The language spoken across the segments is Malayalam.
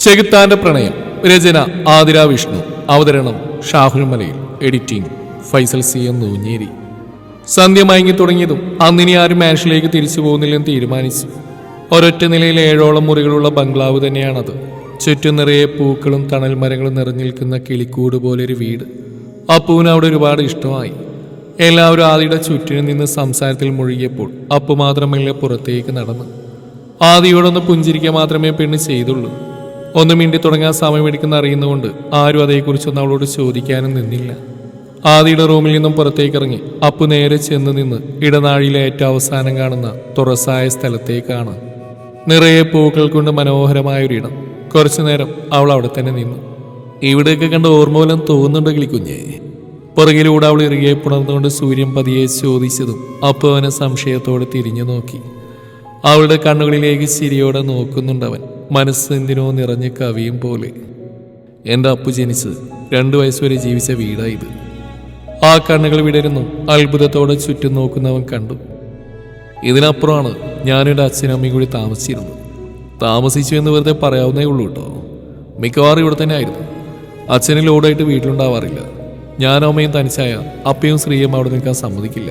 ചെകുത്താന്റെ പ്രണയം. രചന ആതിര വിഷ്ണു. അവതരണം Shahul Malayil editing Faisal C M Noonjeri. സന്ധ്യ മയങ്ങി തുടങ്ങിയതും അന്നിനി ആരും മാഷിലേക്ക് തിരിച്ചു പോകുന്നില്ലെന്ന് തീരുമാനിച്ചു. ഒരൊറ്റ നിലയിൽ ഏഴോളം മുറികളുള്ള ബംഗ്ലാവ് തന്നെയാണത്. ചുറ്റും നിറയെ പൂക്കളും തണൽ മരങ്ങളും നിറഞ്ഞു നിൽക്കുന്ന കിളിക്കൂട് പോലൊരു വീട്. അപ്പുവിന് അവിടെ ഒരുപാട് ഇഷ്ടമായി. എല്ലാവരും ആദിയുടെ ചുറ്റിനും നിന്ന് സംസാരത്തിൽ മുഴുകിയപ്പോൾ അപ്പു മാത്രമല്ല പുറത്തേക്ക് നടന്നു. ആദിയോടൊന്ന് പുഞ്ചിരിക്കുക മാത്രമേ പെണ്ണ് ചെയ്തുള്ളൂ. ഒന്ന് മിണ്ടി തുടങ്ങാൻ സമയമെടുക്കുന്ന അറിയുന്നതുകൊണ്ട് ആരും അതേക്കുറിച്ചൊന്നും അവളോട് ചോദിക്കാനും നിന്നില്ല. ആദിയുടെ റൂമിൽ നിന്നും പുറത്തേക്ക് ഇറങ്ങി അപ്പു നേരെ ചെന്ന് നിന്ന് ഇടനാഴിയിലെ ഏറ്റവും അവസാനം കാണുന്ന തുറസായ സ്ഥലത്തേക്കാണ്. നിറയെ പൂക്കൾ കൊണ്ട് മനോഹരമായൊരിടം. കുറച്ചു നേരം അവൾ അവിടെ തന്നെ നിന്നു. ഇവിടെയൊക്കെ കണ്ട് ഓർമ്മ പോലും തോന്നുന്നുണ്ട് കിളിക്കുഞ്ഞേ? പുറകിലൂടെ അവൾ ഇറുകെ പുണർന്നുകൊണ്ട് സൂര്യൻ പതിയെ ചോദിച്ചതും അപ്പു അവനെ സംശയത്തോടെ തിരിഞ്ഞു നോക്കി. അവളുടെ കണ്ണുകളിലേക്ക് ചിരിയോടെ നോക്കുന്നുണ്ടവൻ. മനസ്സ് എന്തിനോ നിറഞ്ഞ് കവിയും പോലെ. എന്റെ അപ്പു ജനിച്ച് രണ്ടു വയസ്സുവരെ ജീവിച്ച വീടാ ഇത് ആ കണ്ണുകൾ വിടരുന്നു. അത്ഭുതത്തോടെ ചുറ്റും നോക്കുന്നവൻ കണ്ടു. ഇതിനപ്പുറമാണ് ഞാനെന്റെ അച്ഛനും അമ്മയും കൂടി താമസിച്ചിരുന്നു താമസിച്ചു എന്ന് വെറുതെ പറയാവുന്നേ ഉള്ളൂ കേട്ടോ. മിക്കവാറും ഇവിടെ തന്നെ ആയിരുന്നു. അച്ഛന് ലോഡായിട്ട് വീട്ടിലുണ്ടാവാറില്ല. ഞാനും അമ്മയും തനിച്ചായ അപ്പയും സ്ത്രീയും അവിടെ നിൽക്കാൻ സമ്മതിക്കില്ല.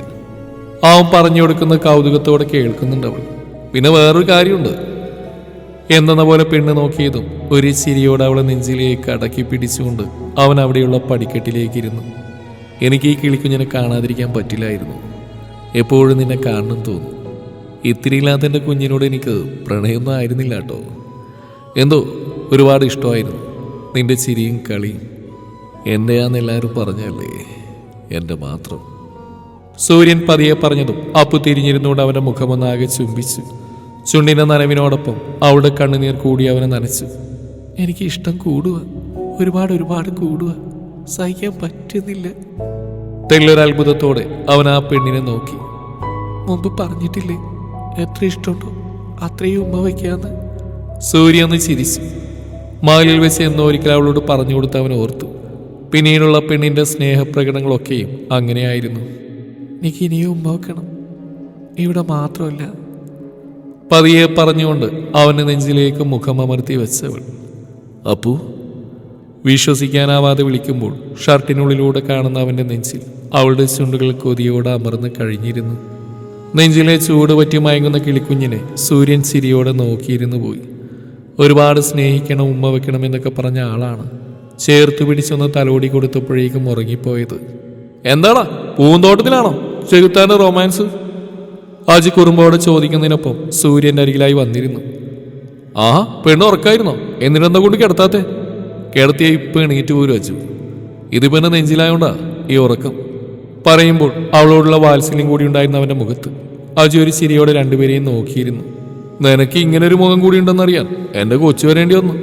അവൻ പറഞ്ഞു കൊടുക്കുന്ന കൗതുകത്തോടെ കേൾക്കുന്നുണ്ട് അവൾ. പിന്നെ വേറൊരു കാര്യമുണ്ട്. എന്നെന്ന പോലെ പെണ്ണ് നോക്കിയതും ഒരു ചിരിയോട് അവളെ നെഞ്ചിലേക്ക് അടക്കി പിടിച്ചുകൊണ്ട് അവൻ അവിടെയുള്ള പടിക്കെട്ടിലേക്ക് ഇരുന്നു എനിക്ക് ഈ കിളിക്കുഞ്ഞിനെ കാണാതിരിക്കാൻ പറ്റില്ലായിരുന്നു. എപ്പോഴും നിന്നെ കാണണം തോന്നും. ഇത്തിരിയില്ലാത്ത എന്റെ കുഞ്ഞിനോട് എനിക്ക് പ്രണയമൊന്നും ആയിരുന്നില്ല കേട്ടോ. എന്തോ ഒരുപാട് ഇഷ്ടമായിരുന്നു നിന്റെ ചിരിയും കളിയും. എന്റെയാന്ന് എല്ലാവരും പറഞ്ഞല്ലേ എന്റെ മാത്രം. സൂര്യൻ പതിയെ പറഞ്ഞതും അപ്പു തിരിഞ്ഞിരുന്നുകൊണ്ട് അവന്റെ മുഖമൊന്നാകെ ചുംബിച്ചു. ചുണ്ടിന്റെ നനവിനോടൊപ്പം അവളുടെ കണ്ണുനീർ കൂടി അവനെ നനച്ചു. എനിക്ക് ഇഷ്ടം കൂടുക. ഒരുപാട് ഒരുപാട് കൂടുക. സഹിക്കാൻ പറ്റുന്നില്ല. തെല്ലൊരു അത്ഭുതത്തോടെ അവൻ ആ പെണ്ണിനെ നോക്കി. മുമ്പ് പറഞ്ഞിട്ടില്ലേ? എത്ര ഇഷ്ടമുണ്ടോ അത്രയും ഉമ്മ വയ്ക്കാന്ന്. സൂര്യ ഒന്ന് ചിരിച്ചു. മാലിൽ വെച്ച് എന്നോ ഒരിക്കൽ അവളോട് പറഞ്ഞു കൊടുത്ത് അവൻ ഓർത്തു. പിന്നീടുള്ള പെണ്ണിന്റെ സ്നേഹപ്രകടനങ്ങളൊക്കെയും അങ്ങനെയായിരുന്നു. എനിക്ക് ഇനിയും ഉമ്മ വെക്കണം ഇവിടെ മാത്രമല്ല പതിയെ പറഞ്ഞുകൊണ്ട് അവന്റെ നെഞ്ചിലേക്ക് മുഖമമർത്തി വെച്ചവൾ. അപ്പു വിശ്വസിക്കാനാവാതെ വിളിക്കുമ്പോൾ ഷർട്ടിനുള്ളിലൂടെ കാണുന്ന അവന്റെ നെഞ്ചിൽ അവളുടെ ചുണ്ടുകൾ കൊതിയോടെ അമർന്ന് കഴിഞ്ഞിരുന്നു. നെഞ്ചിലെ ചൂട് പറ്റി മയങ്ങുന്ന കിളിക്കുഞ്ഞിനെ സൂര്യൻ ചിരിയോടെ നോക്കിയിരുന്നു പോയി. ഒരുപാട് സ്നേഹിക്കണം ഉമ്മ വെക്കണം എന്നൊക്കെ പറഞ്ഞ ആളാണ് ചേർത്ത് പിടിച്ചൊന്ന് തലോടി കൊടുത്തപ്പോഴേക്കും ഉറങ്ങിപ്പോയത്. എന്താടാ പൂന്തോട്ടത്തിലാണോ? ചെകുത്താന്റെ റൊമാൻസ്? അജി കുറുമ്പോട് ചോദിക്കുന്നതിനൊപ്പം സൂര്യന്റെ അരികിലായി വന്നിരുന്നു. ആ പെണ്ണ് ഉറക്കായിരുന്നോ? എന്നിട്ടെന്താ കൊണ്ട് കിടത്താത്തെ? കിടത്തിയ ഇപ്പൊ എണീറ്റ് പോലും വച്ചു ഇതിപ്പോ എന്നെ നെഞ്ചിലായോണ്ടാ ഈ ഉറക്കം. പറയുമ്പോൾ അവളോടുള്ള വാത്സല്യം കൂടി ഉണ്ടായിരുന്ന അവന്റെ മുഖത്ത്. അജി ഒരു ചിരിയോടെ രണ്ടുപേരെയും നോക്കിയിരുന്നു. നിനക്ക് ഇങ്ങനെ ഒരു മുഖം കൂടി ഉണ്ടെന്നറിയാൻ എന്റെ കൊച്ചു വരേണ്ടി വന്നു.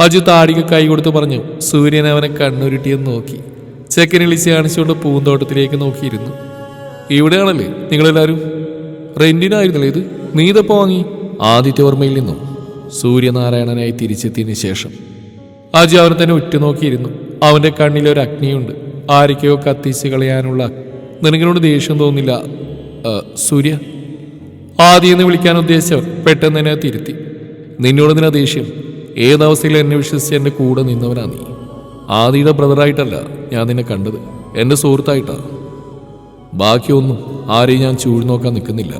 അജു താടിക്ക് കൈ കൊടുത്ത് പറഞ്ഞു. സൂര്യൻ അവനെ കണ്ണുരുട്ടിയെന്ന് നോക്കി. ചെക്കനിളിച്ച് കാണിച്ചുകൊണ്ട് പൂന്തോട്ടത്തിലേക്ക് നോക്കിയിരുന്നു. ഇവിടെയാണല്ലേ നിങ്ങളെല്ലാവരും? റെന്റിനായിരുന്നല്ലേ ഇത്? നീതപ്പോ വാങ്ങി? ആദിത്യവർമ്മയിൽ നിന്നും സൂര്യനാരായണനായി തിരിച്ചെത്തിയതിന് ശേഷം. അജി അവനെ തന്നെ ഉറ്റുനോക്കിയിരുന്നു. അവന്റെ കണ്ണിൽ ഒരു അഗ്നിയുണ്ട്. ആരൊക്കെയോ കത്തിച്ച് കളയാനുള്ള നിനക്കിനോട് ദേഷ്യം തോന്നില്ല സൂര്യ? ആദ്യം വിളിക്കാൻ ഉദ്ദേശിച്ചവർ പെട്ടെന്ന് തന്നെ തിരുത്തി. നിന്നോട് നിന ദേഷ്യം? ഏതവസ്ഥയിൽ എന്നെ വിശ്വസിച്ച് എന്റെ കൂടെ നിന്നവനാ നീ? ആദിയുടെ ബ്രദറായിട്ടല്ല ഞാൻ നിന്നെ കണ്ടത്. എന്റെ സുഹൃത്തായിട്ടാ. ബാക്കിയൊന്നും ആരെയും ഞാൻ ചൂഴ്നോക്കാൻ നിൽക്കുന്നില്ല.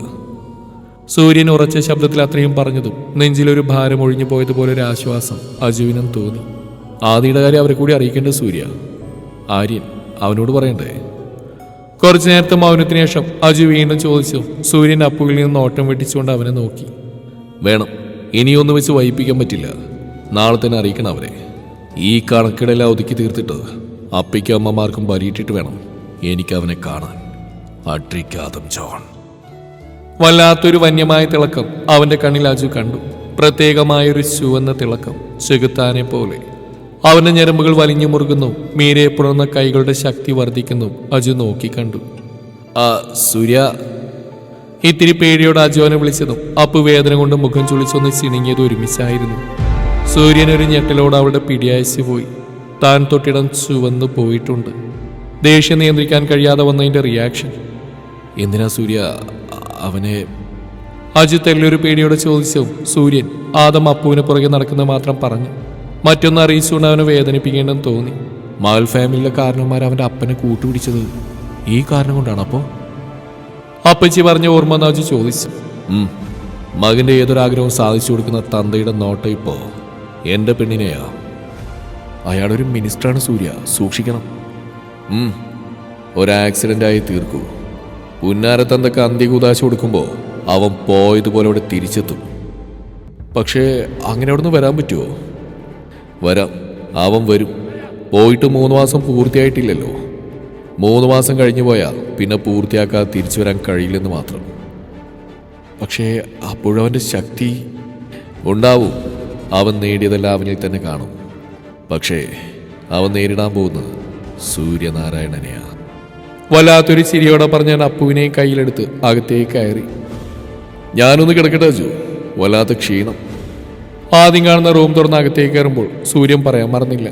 സൂര്യൻ ഉറച്ച ശബ്ദത്തിൽ അത്രയും പറഞ്ഞതും നെഞ്ചിലൊരു ഭാരം ഒഴിഞ്ഞു പോയതുപോലെ ഒരു ആശ്വാസം അജുവിനും തോന്നി. ആദിയുടെ കാര്യം അവരെ കൂടി അറിയിക്കേണ്ട സൂര്യ. ആര്യൻ അവനോട് പറയണ്ടേ? കുറച്ചു നേരത്തെ മൗനത്തിന് ശേഷം അജു വീണ്ടും ചോദിച്ചു. സൂര്യൻ അപ്പുകളിൽ നിന്ന് ഓട്ടം വെട്ടിച്ചുകൊണ്ട് അവനെ നോക്കി. വേണം ഇനിയൊന്നും വെച്ച് വൈപ്പിക്കാൻ പറ്റില്ല. നാളെ തന്നെ അറിയിക്കണം അവരെ. ഈ കണക്കിടെല്ലാം ഒതുക്കി തീർത്തിട്ട് അപ്പയ്ക്കും അമ്മമാർക്കും പരിയിട്ടിട്ട് വേണം എനിക്ക് അവനെ കാണാൻ. അഡ്രിക്കാതം ജോൺ. വല്ലാത്തൊരു വന്യമായ തിളക്കം അവന്റെ കണ്ണിൽ അജു കണ്ടു. പ്രത്യേകമായൊരു ചുവന്ന തിളക്കം ചെകുത്താനെ പോലെ. അവന്റെ ഞരമ്പുകൾ വലിഞ്ഞു മുറുകുന്നു. മീരെ പുണർന്ന കൈകളുടെ ശക്തി വർദ്ധിക്കുന്നു. അജു നോക്കി കണ്ടു. ആ സൂര്യ. ഇത്തിരി പേടിയോട് അജുവിനെ വിളിച്ചതും അപ്പു വേദന കൊണ്ട് മുഖം ചുളിച്ചൊന്ന് ചിണുങ്ങിയത് ഒരുമിച്ചായിരുന്നു. സൂര്യൻ ഒരു ഞെട്ടലോട് അവളുടെ പിടിയയച്ചു പോയി. താൻ തൊട്ടിടം ചുവന്നു പോയിട്ടുണ്ട്. ദേഷ്യം നിയന്ത്രിക്കാൻ കഴിയാതെ വന്നതിന്റെ റിയാക്ഷൻ എന്തിനാ സൂര്യ അവനെ? അജിത്ത് എല്ലൊരു പേടിയോടെ ചോദിച്ചു സൂര്യൻ ആദം അപ്പുവിന് പുറകെ നടക്കുന്നത് മാത്രം പറഞ്ഞു. മറ്റൊന്ന് അറിയിച്ചുകൊണ്ട് അവനെ വേദനിപ്പിക്കേണ്ടെന്ന് തോന്നി. മകൾ ഫാമിലിയിലെ കാരണവന്മാർ അവന്റെ അപ്പനെ കൂട്ടുപിടിച്ചത് ഈ കാരണം കൊണ്ടാണ് അപ്പോൾ അപ്പച്ചി പറഞ്ഞ ഓർമ്മ നാജി ചോദിച്ചു. മകന്റെ ഏതൊരാഗ്രഹവും സാധിച്ചു കൊടുക്കുന്ന തന്തയുടെ നോട്ട ഇപ്പോ? എന്റെ പെണ്ണിനെയാ? അയാളൊരു മിനിസ്റ്ററാണ് സൂര്യ സൂക്ഷിക്കണം. ഒരു ആക്സിഡന്റായി തീർക്കൂ. പുന്നാരത്തന്തൊക്കെ അന്ത്യകൂതാശ കൊടുക്കുമ്പോൾ അവൻ പോയതുപോലെ അവിടെ തിരിച്ചെത്തും. പക്ഷേ അങ്ങനെ അവിടെ നിന്ന് വരാൻ പറ്റുമോ വരാം. അവൻ വരും. പോയിട്ട് മൂന്ന് മാസം പൂർത്തിയായിട്ടില്ലല്ലോ. മൂന്ന് മാസം കഴിഞ്ഞു പോയാൽ പിന്നെ പൂർത്തിയാക്കാതെ തിരിച്ചു വരാൻ കഴിയില്ലെന്ന് മാത്രം. പക്ഷേ അപ്പോഴവന്റെ ശക്തി ഉണ്ടാവും. അവൻ നേടിയതെല്ലാം അവനിൽ തന്നെ കാണും. പക്ഷേ അവൻ നേരിടാൻ പോകുന്നത് സൂര്യനാരായണനെയാ. വല്ലാത്തൊരു ചിരിയോടെ പറഞ്ഞ ഞാൻ അപ്പുവിനെ കയ്യിലെടുത്ത് അകത്തേക്ക് കയറി. ഞാനൊന്ന് കിടക്കട്ടെ അജു. വല്ലാത്ത ക്ഷീണം. ആദ്യം കാണുന്ന റൂം തുറന്ന് അകത്തേക്ക് കയറുമ്പോൾ സൂര്യൻ പറയാൻ മറന്നില്ല.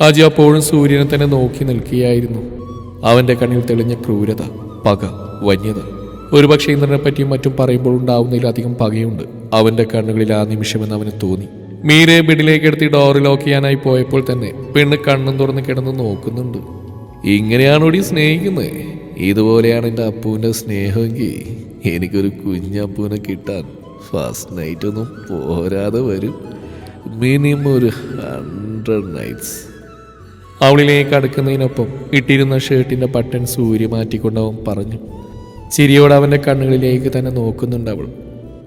അജു അപ്പോഴും സൂര്യനെ തന്നെ നോക്കി നിൽക്കുകയായിരുന്നു. അവന്റെ കണ്ണിൽ തെളിഞ്ഞ ക്രൂരത പക വന്യത. ഒരുപക്ഷെ ഇന്ദ്രനെ പറ്റിയും മറ്റും പറയുമ്പോൾ ഉണ്ടാവുന്നതിലധികം പകയുണ്ട്. അവന്റെ കണ്ണുകളിൽ ആ നിമിഷമെന്ന് അവന് തോന്നി. മീരെ ബെഡിലേക്ക് എടുത്ത് ഡോർ ലോക്ക് ചെയ്യാനായി പോയപ്പോൾ തന്നെ പെണ്ണ് കണ്ണും തുറന്ന് കിടന്ന് നോക്കുന്നുണ്ട്. ഇങ്ങനെയാണോടി സ്നേഹിക്കുന്നത് ഇതുപോലെയാണ് എന്റെ അപ്പുവിന്റെ സ്നേഹമെങ്കിൽ എനിക്കൊരു കുഞ്ഞപ്പൂവിനെ കിട്ടാൻ ഫസ്റ്റ് നൈറ്റ് ഒന്നും പോരാതെ വരും. മിനിമം ഒരു ഹൺഡ്രഡ് നൈറ്റ്സ് അവളിലേക്ക് അടുക്കുന്നതിനൊപ്പം ഇട്ടിരുന്ന ഷർട്ടിന്റെ ബട്ടൺ സൂര്യ മാറ്റിക്കൊണ്ടവൻ പറഞ്ഞു ചിരിയോടെ അവന്റെ കണ്ണുകളിലേക്ക് തന്നെ നോക്കുന്നുണ്ട് അവൾ.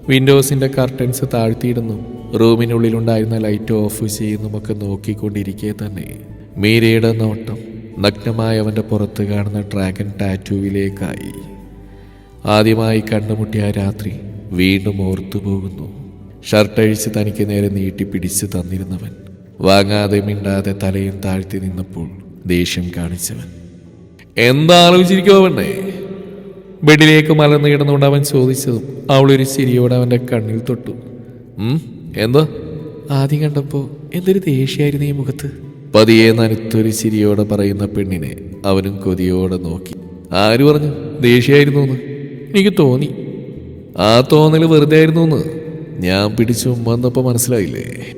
വിൻഡോസിന്റെ കർട്ടൻസ് താഴ്ത്തിയിടുന്നു. റൂമിനുള്ളിലുണ്ടായിരുന്ന ലൈറ്റ് ഓഫ് ചെയ്യുന്നുമൊക്കെ നോക്കിക്കൊണ്ടിരിക്കെ തന്നെ. മീരയുടെ നോട്ടം നഗ്നമായ അവന്റെ പുറത്ത് കാണുന്ന ഡ്രാഗൺ ടാറ്റുവിലേക്കായി. ആദ്യമായി കണ്ടുമുട്ടിയ രാത്രി വീണ്ടും ഓർത്തു പോകുന്നു. ഷർട്ടഴിച്ച് തനിക്ക് നേരെ നീട്ടി പിടിച്ചു തന്നിരുന്നവൻ. വാങ്ങാതെ മിണ്ടാതെ തലയും താഴ്ത്തി നിന്നപ്പോൾ ദേഷ്യം കാണിച്ചവൻ. എന്താ ആലോചിച്ചിരിക്കോ അവണ്ണേ ബെഡിലേക്ക് മലർന്നു കിടന്നുകൊണ്ട് അവൻ ചോദിച്ചതും അവളൊരു ചിരിയോടെ അവന്റെ കണ്ണിൽ തൊട്ടു. എന്താ? ആദ്യം കണ്ടപ്പോ എന്തൊരു ദേഷ്യായിരുന്നു ഈ മുഖത്ത്? പതിയെ നനുത്തൊരു ചിരിയോടെ പറയുന്ന പെണ്ണിനെ അവനും കൊതിയോടെ നോക്കി. ആര് പറഞ്ഞു? ദേഷ്യായിരുന്നു എന്ന്. എനിക്ക് തോന്നി. ആ തോന്നൽ വെറുതെ ആയിരുന്നു എന്ന്. ഞാൻ പിടിച്ചു വന്നപ്പോൾ മനസ്സിലായില്ലേ?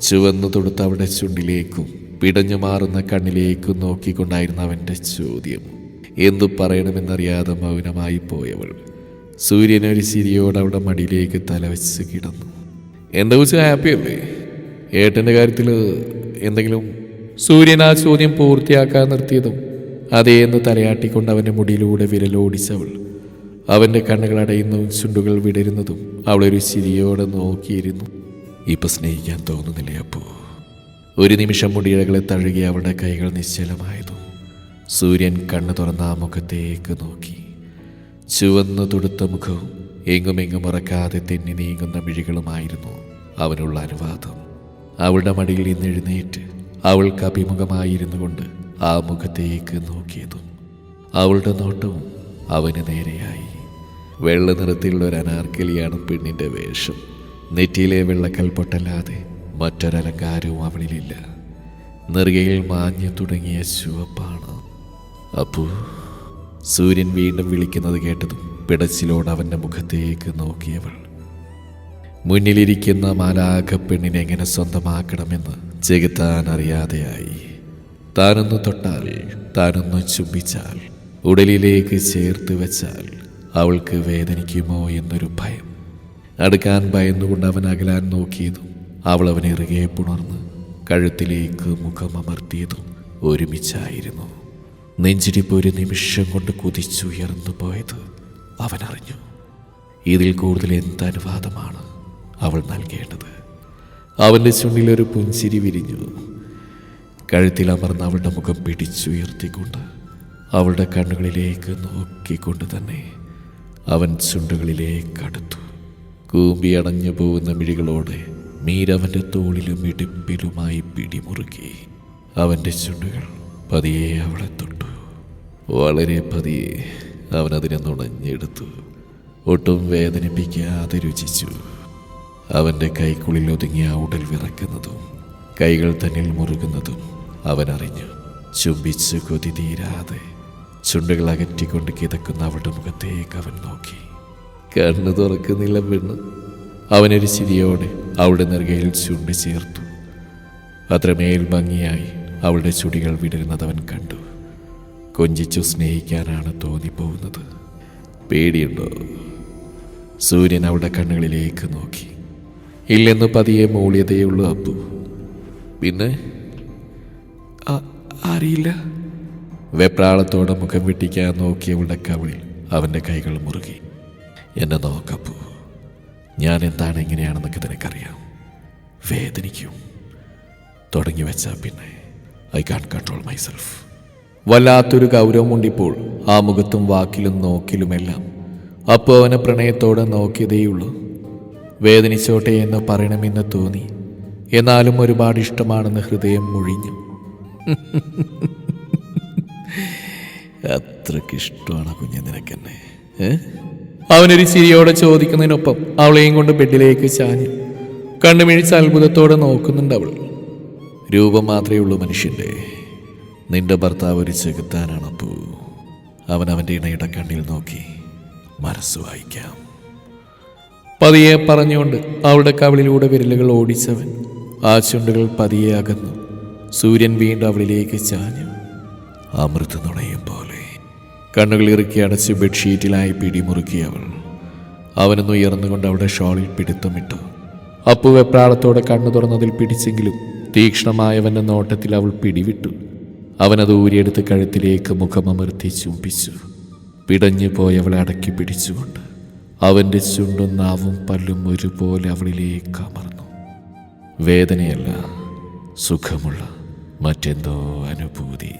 ചുവന്നു തൊടുത്ത അവിടെ ചുണ്ടിലേക്കും പിടഞ്ഞു മാറുന്ന കണ്ണിലേക്കും നോക്കിക്കൊണ്ടായിരുന്നു അവന്റെ ചോദ്യം. എന്തു പറയണമെന്നറിയാതെ മൗനമായി പോയവൾ. സൂര്യനൊരു ചിരിയോടെ അവിടെ മടിയിലേക്ക് തലവെച്ച് കിടന്നു. എന്താ വെച്ച് ഹാപ്പിയല്ലേ? ഏട്ടന്റെ കാര്യത്തിൽ എന്തെങ്കിലും സൂര്യൻ ആ ചോദ്യം പൂർത്തിയാക്കാൻ നിർത്തിയതും അതേന്ന് തലയാട്ടിക്കൊണ്ട് അവന്റെ മുടിയിലൂടെ വിരലോടിച്ചവൾ. അവന്റെ കണ്ണുകൾ അടയുന്നതും ചുണ്ടുകൾ വിടരുന്നതും അവളൊരു ചിരിയോടെ നോക്കിയിരുന്നു. ഇപ്പൊ സ്നേഹിക്കാൻ തോന്നുന്നില്ലേ അപ്പോ? ഒരു നിമിഷം മുടിയിഴകളെ തഴുകി അവളുടെ കൈകൾ നിശ്ചലമായതും സൂര്യൻ കണ്ണു തുറന്ന ആ മുഖത്തേക്ക് നോക്കി. ചുവന്നു തുടുത്ത മുഖവും എങ്ങുമെങ്ങും ഉറക്കാതെ തെന്നി നീങ്ങുന്ന മിഴികളുമായിരുന്നു അവനുള്ള അനുവാദം. അവളുടെ മടിയിൽ നിന്ന് എഴുന്നേറ്റ് അവൾക്ക് അഭിമുഖമായിരുന്നു കൊണ്ട് ആ മുഖത്തേക്ക് നോക്കിയതു അവളുടെ നോട്ടവും അവന് നേരെയായി. വെള്ള നിറത്തിലുള്ള ഒരു അനാർക്കലിയാണ് പെണ്ണിന്റെ വേഷം. നെറ്റിയിലെ വെള്ളക്കൽ പൊട്ടല്ലാതെ മറ്റൊരലങ്കാരവും അവളിലില്ല. നെറുകയിൽ മാഞ്ഞു തുടങ്ങിയ ചുവപ്പാണ്. അപ്പൂ സൂര്യൻ വീണ്ടും വിളിക്കുന്നത് കേട്ടതും പിടച്ചിലോട് അവന്റെ മുഖത്തേക്ക് നോക്കിയവൾ. മുന്നിലിരിക്കുന്ന മാലാഖ പെണ്ണിനെ എങ്ങനെ സ്വന്തമാക്കണമെന്ന് ചെകുത്താൻ അറിയാതെയായി താനൊന്ന് തൊട്ടാൽ താനൊന്ന് ചുംബിച്ചാൽ ഉടലിലേക്ക് ചേർത്ത് വെച്ചാൽ അവൾക്ക് വേദനിക്കുമോ എന്നൊരു ഭയം. അടുക്കാൻ ഭയന്നുകൊണ്ട് അവൻ അകലാൻ നോക്കിയതും അവൾ അവനെ പുണർന്ന് കഴുത്തിലേക്ക് മുഖമമർത്തിയതും ഒരുമിച്ചായിരുന്നു. നെഞ്ചിടിപ്പ് ഒരു നിമിഷം കൊണ്ട് കുതിച്ചുയർന്നു പോയത് അവനറിഞ്ഞു. ഇതിൽ കൂടുതൽ എന്ത് അനുവാദമാണ് അവൾ നൽകേണ്ടത്? അവന്റെ ചുണ്ടിലൊരു പുഞ്ചിരി വിരിഞ്ഞു. കഴുത്തിൽ അമർന്ന് അവളുടെ മുഖം പിടിച്ചുയർത്തിക്കൊണ്ട് അവളുടെ കണ്ണുകളിലേക്ക് നോക്കിക്കൊണ്ട് തന്നെ അവൻ ചുണ്ടുകളിലേക്ക് അടുത്തു. കൂമ്പി അടഞ്ഞു പോകുന്ന മിഴികളോടെ മീരവന്റെ തോളിലും ഇടുപ്പിലുമായി പിടിമുറുക്കി അവന്റെ ചുണ്ടുകൾ പതിയെ അവളെ തൊട്ടു. വളരെ പതിയെ അവനതിനെ നുണഞ്ഞെടുത്തു. ഒട്ടും വേദനിപ്പിക്കാതെ രുചിച്ചു. അവന്റെ കൈക്കുള്ളിൽ ഒതുങ്ങിയ ഉടൽ വിറക്കുന്നതും കൈകൾ തന്നിൽ മുറുകുന്നതും അവൻ അറിഞ്ഞു. ചുംബിച്ച് കൊതി തീരാതെ ചുണ്ടുകൾ അകറ്റിക്കൊണ്ട് കിതക്കുന്ന അവളുടെ മുഖത്തേക്ക് അവൻ നോക്കി. കണ്ണു തുറക്കുന്നില്ല പെണ്ണ്. അവനൊരു ചിരിയോടെ അവളുടെ നെറുകയിൽ ചുണ്ട് ചേർത്തു. അത്രമേൽ ഭംഗിയായി അവളുടെ ചുടികൾ വിടരുന്നത് അവൻ കണ്ടു. കൊഞ്ചിച്ചു സ്നേഹിക്കാനാണ് തോന്നിപ്പോകുന്നത്. പേടിയുണ്ടോ? സൂര്യൻ അവളുടെ കണ്ണുകളിലേക്ക് നോക്കി. ഇല്ലെന്ന് പതിയെ മൂളിയതേയുള്ളൂ അപ്പു. പിന്നെ? "അ- അറിയില്ല വെപ്രാളത്തോടെ മുഖം വെട്ടിക്കാൻ നോക്കിയവളുടെ കവിളിൽ അവന്റെ കൈകൾ മുറുകി. എന്നെ നോക്കപ്പു ഞാൻ എന്താണ് എങ്ങനെയാണെന്നൊക്കെ നിനക്കറിയാം. വേദനിക്കും. തുടങ്ങി വെച്ചാൽ പിന്നെ. ഐ കാൺ കൺട്രോൾ മൈസെൽഫ് വല്ലാത്തൊരു ഗൗരവമുണ്ടിപ്പോൾ ആ മുഖത്തും വാക്കിലും നോക്കിലുമെല്ലാം അപ്പോൾ അവനെ പ്രണയത്തോടെ നോക്കിയതേയുള്ളൂ. വേദനിച്ചോട്ടെ എന്ന് പറയണമെന്ന് തോന്നി. എന്നാലും ഒരുപാട് ഇഷ്ടമാണെന്ന് ഹൃദയം മുഴിഞ്ഞു. അത്രക്കിഷ്ടമാണ് കുഞ്ഞ് നിനക്കെന്നെ. അവനൊരു ചിരിയോടെ ചോദിക്കുന്നതിനൊപ്പം അവളെയും കൊണ്ട് ബെഡിലേക്ക് ചാഞ്ഞു. കണ്ണുമിഴിച്ച് അത്ഭുതത്തോടെ നോക്കുന്നുണ്ട് അവൾ. രൂപം മാത്രമേ ഉള്ളൂ മനുഷ്യന്റെ. നിന്റെ ഭർത്താവ് ഒരു ചെകുത്താനാണപ്പൂ. അവൻ അവന്റെ ഇണയുടെ കണ്ണിൽ നോക്കി മനസ്സ് വായിക്കാം. പതിയെ പറഞ്ഞുകൊണ്ട് അവളുടെ കവിളിലൂടെ വിരലുകൾ ഓടിച്ചവൻ ആ ചുണ്ടുകൾ പതിയെ അകന്നു. സൂര്യൻ വീണ്ടും അവളിലേക്ക് ചാഞ്ഞു. അമൃത് നുണയും പോലെ. കണ്ണുകൾ ഇറുക്കി അടച്ച് ബെഡ്ഷീറ്റിലായി പിടിമുറുക്കി അവൾ അവനൊന്ന് ഉയർന്നുകൊണ്ട് അവളുടെ ഷോളിൽ പിടുത്തമിട്ടു. അപ്പു വെപ്രാളത്തോടെ കണ്ണു തുറന്നതിൽ പിടിച്ചെങ്കിലും തീക്ഷ്ണമായവന്റെ നോട്ടത്തിൽ അവൾ പിടിവിട്ടു. അവനത് ഊരിയെടുത്ത് കഴുത്തിലേക്ക് മുഖമമർത്തി ചുംബിച്ചു. പിടഞ്ഞു പോയവളെ അടക്കി പിടിച്ചുകൊണ്ട് അവന്റെ ചുണ്ടും നാവും പല്ലും ഒരുപോലെ അവളിലേക്ക് അമർന്നു. വേദനയല്ല സുഖമുള്ള മറ്റെന്തോ അനുഭൂതി.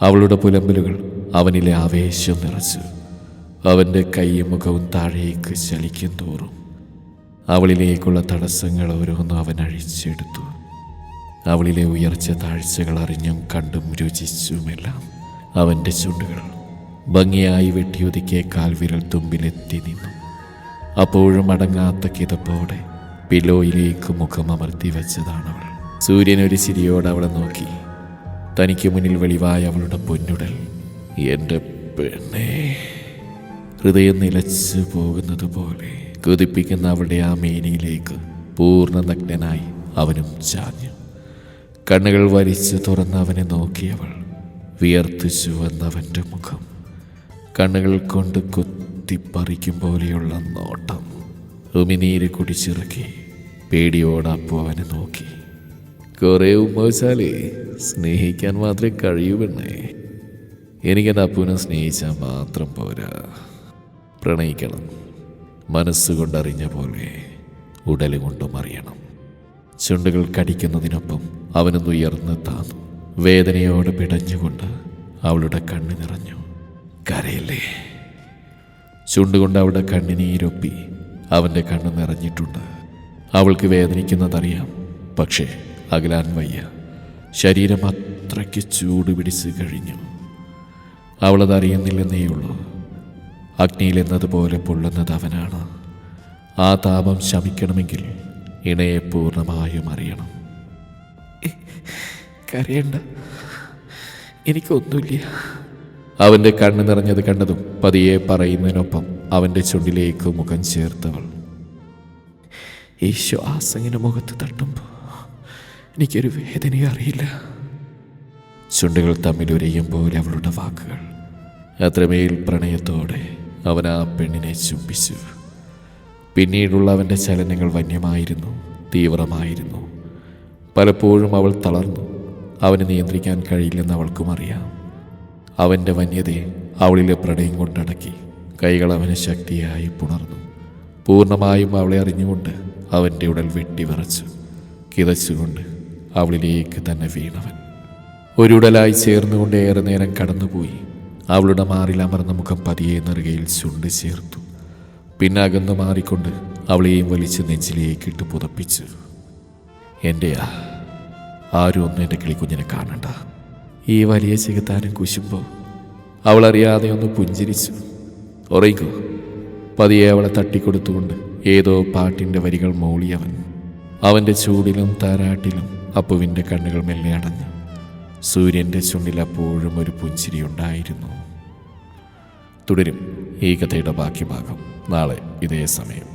അവളുടെ പുലമ്പലുകൾ അവനിലെ ആവേശം നിറച്ചു. അവന്റെ കൈയും മുഖവും താഴേക്ക് ചലിക്കും തോറും അവളിലേക്കുള്ള തടസ്സങ്ങൾ ഓരോന്നും അവൻ അഴിച്ചെടുത്തു. അവളിലെ ഉയർച്ച താഴ്ചകൾ അറിഞ്ഞും കണ്ടും രുചിച്ചുമെല്ലാം അവന്റെ ചുണ്ടുകൾ ഭംഗിയായി വെട്ടിയൊതുക്കിയ കാൽവിരൽ തുമ്പിലെത്തി നിന്നു. അപ്പോഴും അടങ്ങാത്ത കിതപ്പോടെ പിലോയിലേക്ക് മുഖം അമർത്തി വെച്ചതാണ് അവൾ സൂര്യൻ ഒരു ചിരിയോടെ അവളെ നോക്കി. തനിക്ക് മുന്നിൽ വെളിവായ അവളുടെ പൊന്നുടൽ. എന്റെ പെണ്ണേ ഹൃദയം നിലച്ചു പോകുന്നത് പോലെ കൊതിപ്പിക്കുന്ന അവളുടെ ആ മേനിയിലേക്ക് പൂർണ നഗ്നനായി അവനും ചാഞ്ഞു. കണ്ണുകൾ വലിച്ചു തുറന്ന് അവനെ നോക്കിയവൾ വിയർത്തു ചുവന്നവന്റെ മുഖം. കണ്ണുകൾ കൊണ്ട് കുത്തിപ്പറിക്കും പോലെയുള്ള നോട്ടം. ഉമിനീര് കുടിച്ചിറക്കി പേടിയോടെ അവനെ നോക്കി. കുറേ ഉമ്മവച്ചാലേ സ്നേഹിക്കാൻ മാത്രമേ കഴിയൂ പെണ്ണേ. എനിക്കെന്റെ അപ്പുവിനെ സ്നേഹിച്ചാൽ മാത്രം പോരാ. പ്രണയിക്കണം. മനസ്സുകൊണ്ടറിഞ്ഞ പോലെ ഉടലുകൊണ്ടും അറിയണം. ചുണ്ടുകൾ കടിക്കുന്നതിനൊപ്പം അവനൊന്നുയർന്ന് താന്നു. വേദനയോടെ പിടഞ്ഞുകൊണ്ട് അവളുടെ കണ്ണു നിറഞ്ഞു. കരയില്ലേ? ചുണ്ടുകൊണ്ട് അവളുടെ കണ്ണിനീരൊപ്പി അവന്റെ കണ്ണ് നിറഞ്ഞിട്ടുണ്ട്. അവൾക്ക് വേദനിക്കുന്നതറിയാം. പക്ഷേ അകലാൻ വയ്യ. ശരീരം അത്രയ്ക്ക് ചൂട് പിടിച്ച് കഴിഞ്ഞു. അവളതറിയുന്നില്ലെന്നേയുള്ളൂ അഗ്നിയിലെന്നതുപോലെ പൊള്ളുന്നത് അവനാണ്. ആ താപം ശമിക്കണമെങ്കിൽ ഇണയെ പൂർണമായും അറിയണം. കരയണ്ട. എനിക്കൊന്നുമില്ല. അവന്റെ കണ്ണ് നിറഞ്ഞത് കണ്ടതും പതിയെ പറയുന്നതിനൊപ്പം അവന്റെ ചുണ്ടിലേക്ക് മുഖം ചേർത്തവൾ. ഈ ശ്വാസങ്ങനെ മുഖത്ത് തട്ടുമ്പോൾ എനിക്കൊരു വേദനയും അറിയില്ല. ചുണ്ടുകൾ തമ്മിൽ ഉരയും പോലെ അവളുടെ വാക്കുകൾ അത്രമേൽ പ്രണയത്തോടെ അവൻ ആ പെണ്ണിനെ ചുംബിച്ചു. പിന്നീടുള്ള അവന്റെ ചലനങ്ങൾ വന്യമായിരുന്നു തീവ്രമായിരുന്നു. പലപ്പോഴും അവൾ തളർന്നു. അവന് നിയന്ത്രിക്കാൻ കഴിയില്ലെന്ന് അവൾക്കും അറിയാം. അവന്റെ വന്യതയെ അവളിലെ പ്രണയം കൊണ്ടടക്കി കൈകൾ അവന് ശക്തിയായി പുണർന്നു. പൂർണമായും അവളെ അറിഞ്ഞുകൊണ്ട് അവന്റെ ഉടൽ വെട്ടിവിറച്ചു. കിതച്ചുകൊണ്ട് അവളിലേക്ക് തന്നെ വീണവൻ. ഒരുടലായി ചേർന്നുകൊണ്ട് ഏറെ നേരം കടന്നുപോയി. അവളുടെ മാറിൽ അമർന്ന മുഖം പതിയെ നെറുകയിൽ ചുണ്ട് ചേർത്തു. പിന്നെ അകന്നു മാറിക്കൊണ്ട് അവളെയും വലിച്ച് നെഞ്ചിലേക്കിട്ട് പുതപ്പിച്ചു. എന്റെയാ ആരും ഒന്നും എന്റെ കിളിക്കുഞ്ഞിനെ കാണണ്ട. ഈ വലിയ ചികത്താനും കുശുമ്പോൾ അറിയാതെ ഒന്ന് പുഞ്ചിരിച്ചു. ഉറയിക്കോ പതിയെ അവളെ തട്ടിക്കൊടുത്തുകൊണ്ട് ഏതോ പാട്ടിന്റെ വരികൾ മൂളിയവൻ. അവന്റെ ചൂടിലും താരാട്ടിലും അപ്പുവിന്റെ കണ്ണുകൾ മെല്ലെ അടഞ്ഞു. സൂര്യന്റെ ചുണ്ടിൽ അപ്പോഴും ഒരു പുഞ്ചിരി ഉണ്ടായിരുന്നു. തുടരും ഈ കഥയുടെ ബാക്കി ഭാഗം. നാളെ ഇതേ സമയം.